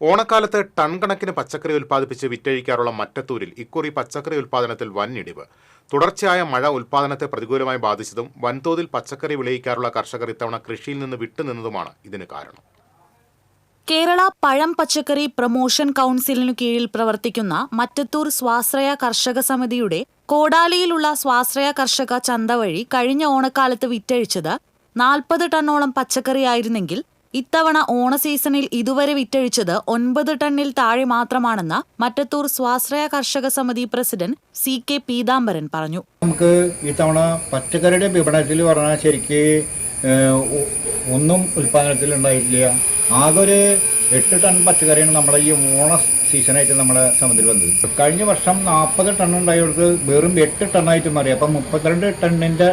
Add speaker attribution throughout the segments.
Speaker 1: ഓണക്കാലത്ത് ടൺ കണക്കിന് പച്ചക്കറി ഉൽപ്പാദിപ്പിച്ച് വിറ്റഴിക്കാറുള്ള മറ്റത്തൂരിൽ ഇക്കുറി പച്ചക്കറി ഉൽപ്പാദനത്തിൽ വൻ ഇടിവ്. തുടർച്ചയായ മഴ ഉൽപ്പാദനത്തെ പ്രതികൂലമായി ബാധിച്ചതും വൻതോതിൽ പച്ചക്കറി വിളയിക്കാറുള്ള കർഷകർ ഇത്തവണ കൃഷിയിൽ നിന്ന് വിട്ടുനിന്നതുമാണ് ഇതിന് കാരണം.
Speaker 2: കേരള പഴം പച്ചക്കറി പ്രൊമോഷൻ കൗൺസിലിനു കീഴിൽ പ്രവർത്തിക്കുന്ന മറ്റത്തൂർ സ്വാശ്രയ കർഷക സമിതിയുടെ കോടാലിയിലുള്ള സ്വാശ്രയ കർഷക ചന്ത വഴി കഴിഞ്ഞ ഓണക്കാലത്ത് വിറ്റഴിച്ചത് നാൽപ്പത് ടണ്ണോളം പച്ചക്കറിയായിരുന്നെങ്കിൽ ഇത്തവണ ഓണ സീസണിൽ ഇതുവരെ വിറ്റഴിച്ചത് ഒൻപത് ടണ്ണിൽ താഴെ മാത്രമാണെന്ന് മറ്റത്തൂർ സ്വാശ്രയ കർഷക സമിതി പ്രസിഡന്റ് സി കെ പീതാംബരൻ പറഞ്ഞു.
Speaker 3: നമുക്ക് ഇത്തവണ പച്ചക്കറിയുടെ വിപണനത്തിൽ പറഞ്ഞാൽ ശരിക്ക് ഒന്നും ഉൽപ്പാദനത്തിൽ ഉണ്ടായിട്ടില്ല. ആകെ ഒരു എട്ട് ടൺ പച്ചക്കറിയാണ് നമ്മുടെ ഈ ഓണ സീസണായിട്ട് നമ്മുടെ സമുദ്രം വന്നത്. കഴിഞ്ഞ വർഷം നാൽപ്പത് ടൺ ഉണ്ടായവർക്ക് വെറും എട്ട് ടണ്ണായിട്ട് മാറി. അപ്പം മുപ്പത്തിരണ്ട് ടണ്ണിന്റെ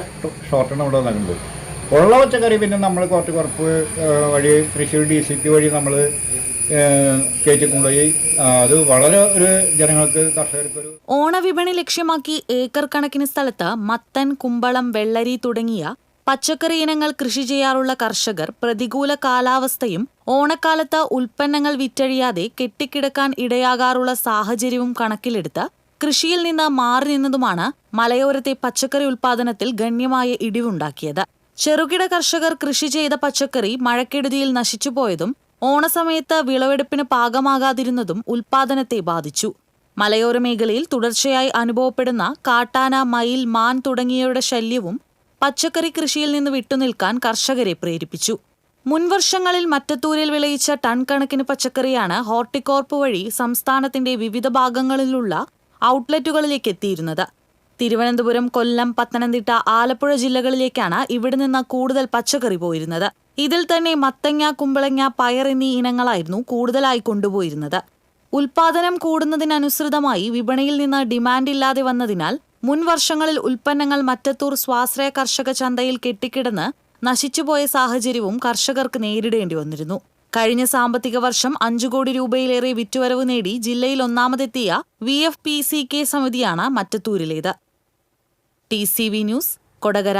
Speaker 3: ഷോർട്ടാണ് ഇവിടെ വന്നിട്ടുണ്ട് ഉള്ള പച്ചക്കറി പിന്നെ നമ്മൾ കുറച്ച് കുറപ്പ് വഴി തൃശ്ശൂർ ഡി സി പി വഴി നമ്മൾ കൊണ്ടുപോയി അത് വളരെ ഒരു ജനങ്ങൾക്ക് കർഷകർക്കൊരു
Speaker 2: ഓണവിപണി ലക്ഷ്യമാക്കി ഏക്കർ കണക്കിന് സ്ഥലത്ത് മത്തൻ കുമ്പളം വെള്ളരി തുടങ്ങിയ പച്ചക്കറി ഇനങ്ങൾ കൃഷി ചെയ്യാറുള്ള കർഷകർ പ്രതികൂല കാലാവസ്ഥയും ഓണക്കാലത്ത് ഉൽപ്പന്നങ്ങൾ വിറ്റഴിയാതെ കെട്ടിക്കിടക്കാൻ ഇടയാകാറുള്ള സാഹചര്യവും കണക്കിലെടുത്ത് കൃഷിയിൽ നിന്ന് മാറി നിന്നതുമാണ് മലയോരത്തെ പച്ചക്കറി ഉൽപ്പാദനത്തിൽ ഗണ്യമായ ഇടിവുണ്ടാക്കിയത്. ചെറുകിട കർഷകർ കൃഷി ചെയ്ത പച്ചക്കറി മഴക്കെടുതിയിൽ നശിച്ചുപോയതും ഓണസമയത്ത് വിളവെടുപ്പിന് പാകമാകാതിരുന്നതും ഉൽപാദനത്തെ ബാധിച്ചു. മലയോര മേഖലയിൽ തുടർച്ചയായി അനുഭവപ്പെടുന്ന കാട്ടാന മയിൽ മാൻ തുടങ്ങിയവയുടെ ശല്യവും പച്ചക്കറി കൃഷിയിൽ നിന്ന് വിട്ടുനിൽക്കാൻ കർഷകരെ പ്രേരിപ്പിച്ചു. മുൻവർഷങ്ങളിൽ മറ്റത്തൂരിൽ വിളയിച്ച ടൺ കണക്കിന് പച്ചക്കറിയാണ് ഹോർട്ടിക്കോർപ്പ് വഴി സംസ്ഥാനത്തിന്റെ വിവിധ ഭാഗങ്ങളിലുള്ള ഔട്ട്ലെറ്റുകളിലേക്ക് എത്തിയിരുന്നത്. തിരുവനന്തപുരം കൊല്ലം പത്തനംതിട്ട ആലപ്പുഴ ജില്ലകളിലേക്കാണ് ഇവിടെ നിന്ന് കൂടുതൽ പച്ചക്കറി പോയിരുന്നത്. ഇതിൽ തന്നെ മത്തങ്ങ കുമ്പളങ്ങ പയർ എന്നീ ഇനങ്ങളായിരുന്നു കൂടുതലായി കൊണ്ടുപോയിരുന്നത്. ഉൽപാദനം കൂടുന്നതിനനുസൃതമായി വിപണിയിൽ നിന്ന് ഡിമാൻഡ് ഇല്ലാതെ വന്നതിനാൽ മുൻ വർഷങ്ങളിൽ ഉൽപ്പന്നങ്ങൾ മറ്റത്തൂർ സ്വാശ്രയ കർഷക ചന്തയിൽ കെട്ടിക്കിടന്ന് നശിച്ചുപോയ സാഹചര്യവും കർഷകർക്ക് നേരിടേണ്ടി വന്നിരുന്നു. കഴിഞ്ഞ സാമ്പത്തിക വർഷം അഞ്ചു കോടി രൂപയിലേറെ വിറ്റുവരവ് നേടി ജില്ലയിൽ ഒന്നാമതെത്തിയ V F P C K സമിതിയാണ് മറ്റത്തൂരിലേത്. T C V news Kodakara